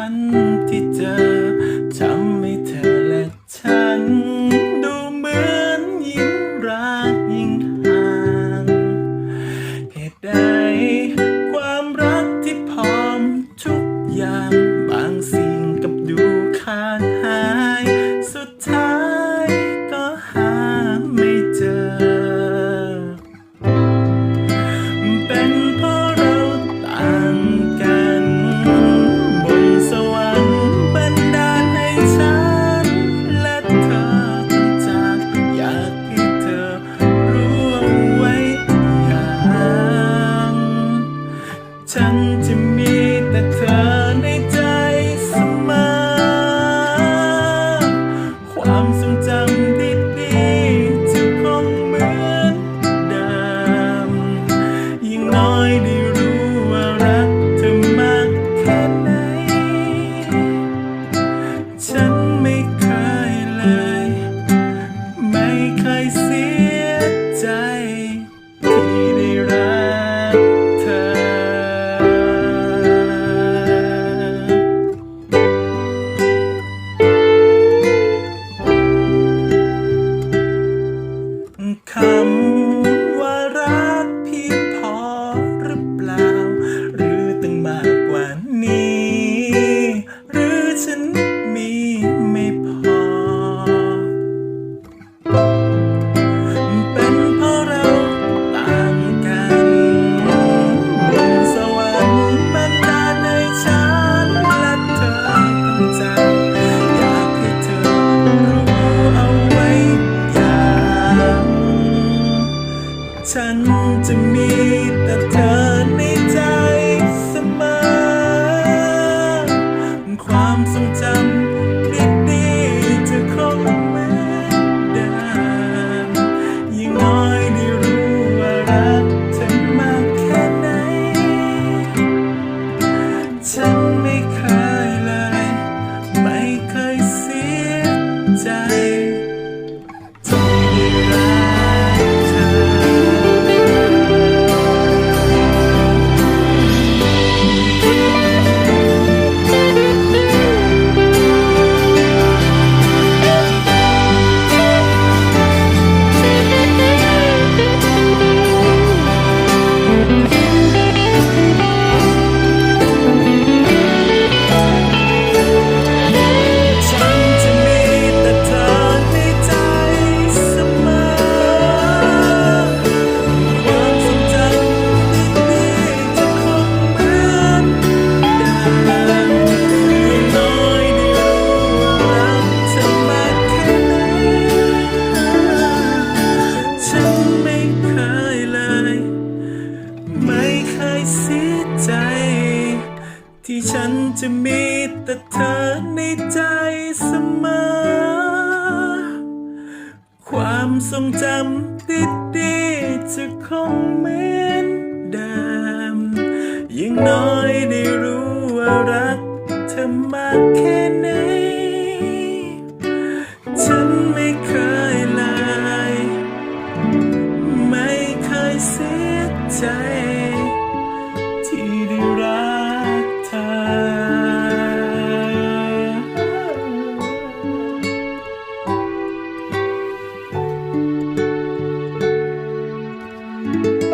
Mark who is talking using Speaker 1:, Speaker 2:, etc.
Speaker 1: one ฉันจะมีแต่เธอในใจเสมอ ความทรงจำดีๆจะคงเหมือนเดิมยิ่งน้อยได้รู้ว่ารักเธอมากแค่ไหน ฉันไม่เคยเลย ไม่เคยเสีย listen. ฉันจะมีแต่เธอในใจเสมอ ความทรงจำดีๆจะคงเหมือนเดิมยิ่งน้อยได้รู้ว่ารักเธอมากแค่ไหน ฉันไม่เคยลาย ไม่เคยเสียใจ Música